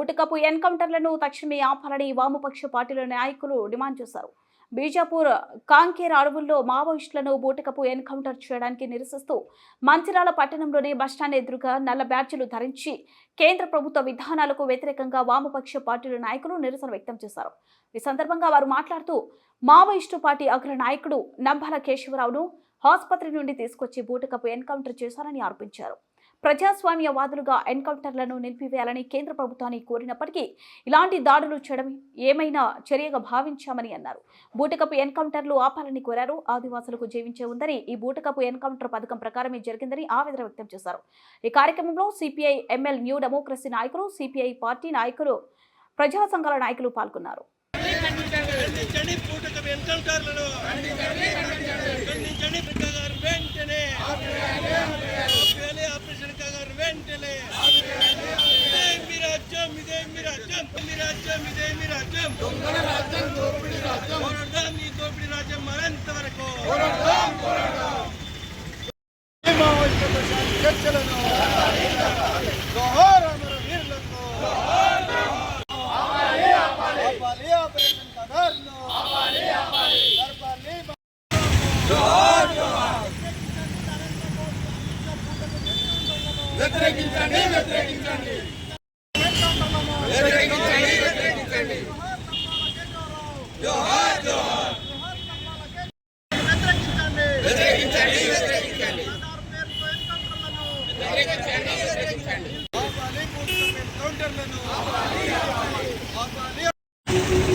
బూటకపు ఎన్కౌంటర్లను తక్షణమే ఆపాలని వామపక్ష పార్టీల నాయకులు డిమాండ్ చేశారు. బీజాపూర్ కాంకేర్ అడవుల్లో మావోయిస్టులను బూటకపు ఎన్కౌంటర్ చేయడానికి నిరసిస్తూ మంచిరాల పట్టణంలోని బస్టాండ్ ఎదురుగా నల్ల బ్యాడ్జీలు ధరించి కేంద్ర ప్రభుత్వ విధానాలకు వ్యతిరేకంగా వామపక్ష పార్టీల నాయకులు నిరసన వ్యక్తం చేశారు. ఈ సందర్భంగా వారు మాట్లాడుతూ మావోయిస్టు పార్టీ అగ్ర నాయకుడు నంబాల కేశవరావును ఆసుపత్రి నుండి తీసుకొచ్చి బూటకపు ఎన్కౌంటర్ చేశారని ఆరోపించారు. ప్రజాస్వామ్యవాదులుగా ఎన్కౌంటర్లను నిలిపివేయాలని కేంద్ర ప్రభుత్వాన్ని కోరినప్పటికీ ఇలాంటి దాడులు చేయడం ఏమైనా చర్యగా భావించామని అన్నారు. బూటకపు ఎన్కౌంటర్లు ఆపాలని కోరారు. ఆదివాసులకు జీవించే ఉందని ఈ బూటకపు ఎన్కౌంటర్ పథకం ప్రకారమే జరిగిందని ఆవేదన వ్యక్తం చేశారు. ఈ కార్యక్రమంలో సిపిఐ ఎంఎల్ న్యూ డెమోక్రసీ నాయకులు సిపిఐ పార్టీ నాయకులు ప్రజా సంఘాల నాయకులు పాల్గొన్నారు. ఖండించండి ఎన్కౌంటర్లను ఖండించండి వెంటనే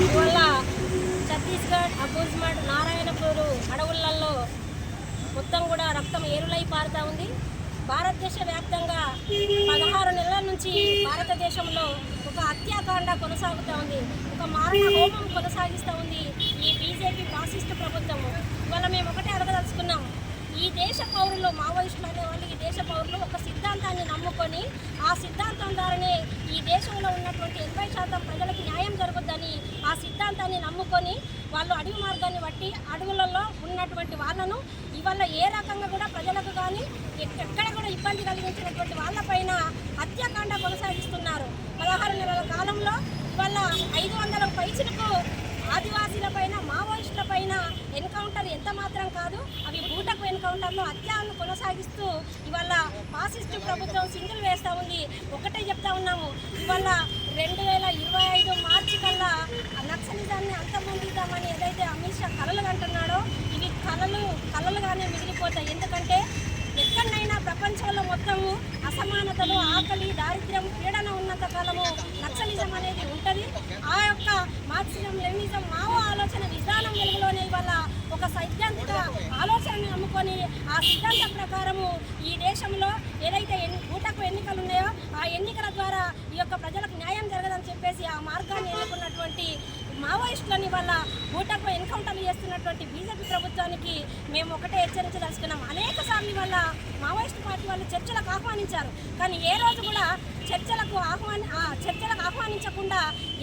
ఇవల్ల ఛత్తీస్గఢ్ అబూజ్మడ్ నారాయణపూరు అడవులలో మొత్తం కూడా రక్తం ఏరులై పారుతా ఉంది. భారతదేశ వ్యాప్తంగా నుంచి భారతదేశంలో ఒక హత్యాకాండ కొనసాగుతూ ఉంది. ఒక మారణ హోమం కొనసాగిస్తూ ఉంది ఈ బీజేపీ ఫాసిస్ట్ ప్రభుత్వం. ఇవాళ మేము ఒకటే అడగదలుచుకున్నాం. ఈ దేశ పౌరులు మావోయిస్టులు అనేవాళ్ళు ఈ దేశ పౌరులు ఒక సిద్ధాంతాన్ని నమ్ముకొని ఆ సిద్ధాంతం ద్వారానే ఈ దేశంలో ఉన్నటువంటి ఎనభై శాతం ప్రజలకు న్యాయం జరుగుద్దని ఆ సిద్ధాంతాన్ని నమ్ముకొని వాళ్ళు అడవి మార్గాన్ని బట్టి అడవులలో ఉన్నటువంటి వాళ్ళను ఇవాళ ఏ రకంగా కూడా ప్రజలకు కానీ ఎక్కడ కూడా ఇబ్బంది కలిగించినటువంటి వాళ్ళపైన హత్యాకాండ కొనసాగిస్తున్నారు. పదహారు నెలల కాలంలో ఇవాళ ఐదు వందల పైచులకు ఆదివాసీల పైన మావోయిస్టుల పైన ఎన్కౌంటర్ ఎంత మాత్రం కాదు అవి బూటకు ఎన్కౌంటర్ను హత్యలను కొనసాగిస్తూ ఇవాళ ఫాసిస్టు ప్రభుత్వం సింగిల్ వేస్తూ ఉంది. ఒకటే చెప్తా ఉన్నాము. ఇవాళ రెండు వేల ఇరవై ఐదు మార్చి కల్లా నక్సలిజాన్ని అంతమొందిద్దామని ఏదైతే అమిత్ షా కలలు అంటున్నాడో ఇవి కలలు కలలుగానే మిగిలిపోతాయి. ఎందుకంటే ప్రపంచంలో మొత్తము అసమానతలు ఆకలి దారిద్ర్యం పీడన ఉన్నంత కాలము నక్సలిజం అనేది ఉంటుంది. ఆ యొక్క మార్క్సిజం లెనిజం మావో ఆలోచన విధానం వెలుగులోనే ఇవాళ ఒక సైద్ధాంతిక ఆలోచనని నమ్ముకొని ఆ సిద్ధాంతం ప్రకారము ఈ దేశంలో ఏదైతే ఎన్ని గూటకు ఎన్నికలు ఉన్నాయో ఆ ఎన్నికల ద్వారా ఈ యొక్క ప్రజలకు న్యాయం జరగదని చెప్పేసి ఆ మార్గాన్ని ఎన్నుకున్నటువంటి మావోయిస్టులని వల్ల బూటకు ఎన్కౌంటర్లు చేస్తున్నటువంటి బీజేపీ ప్రభుత్వానికి మేము ఒకటే హెచ్చరించదలుచుకున్నాం. అనేక సార్లు వల్ల మావోయిస్ట్ పార్టీ వాళ్ళు చర్చలకు ఆహ్వానించారు. కానీ ఏ రోజు కూడా చర్చలకు ఆహ్వాని చర్చలకు ఆహ్వానించకుండా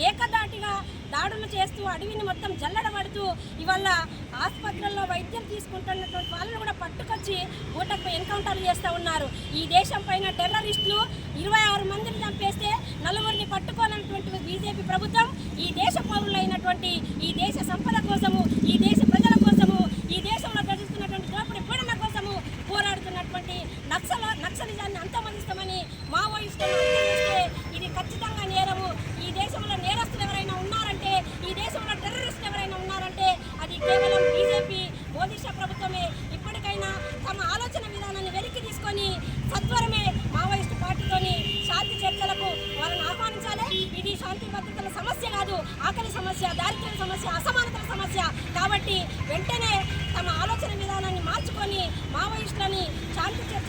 ఏకదాటిగా దాడులు చేస్తూ అడవిని మొత్తం జల్లడబడుతూ ఇవాళ ఆసుపత్రుల్లో వైద్యం తీసుకుంటున్నటువంటి వాళ్ళని కూడా పట్టుకొచ్చి ఊటకు ఎన్కౌంటర్లు చేస్తూ ఉన్నారు. ఈ దేశం పైన టెర్రరిస్టులు ఇరవై ఆరు మందిని చంపేస్తే నలుగురిని పట్టుకోనటువంటి బీజేపీ ప్రభుత్వం ఈ దేశ పౌరులైనటువంటి ఈ దేశ సంపద కోసము ఈ దేశ ప్రజల కోసము ఈ దేశంలో గడిస్తున్నటువంటి దోపిడీ పీడన కోసము పోరాడుతున్నటువంటి నక్సల నక్సలిజాన్ని అంతమొందిస్తామని మావోయిస్టులు అంతమొందిస్తే ఇది ఖచ్చితంగా నేరము ఈ దేశంలో నేరస్తులు ఎవరైనా ఉన్నారంటే ఈ దేశంలో టెర్రరిస్టులు ఎవరైనా ఉన్నారంటే అది కేవలం బీజేపీ మోదీ షా ప్రభుత్వమే ఇప్పటికైనా తమ ఆలోచన విధానాన్ని వెనక్కి తీసుకొని సత్వరమే మావోయిస్టు పార్టీతోని శాంతి చర్చలకు వాళ్ళని ఆహ్వానించాలి ఇది శాంతి భద్రతల సమస్య కాదు ఆకలి సమస్య దారిద్ర్యం సమస్య అసమానతల సమస్య. కాబట్టి వెంటనే తమ ఆలోచన విధానాన్ని మార్చుకొని మావోయిస్టు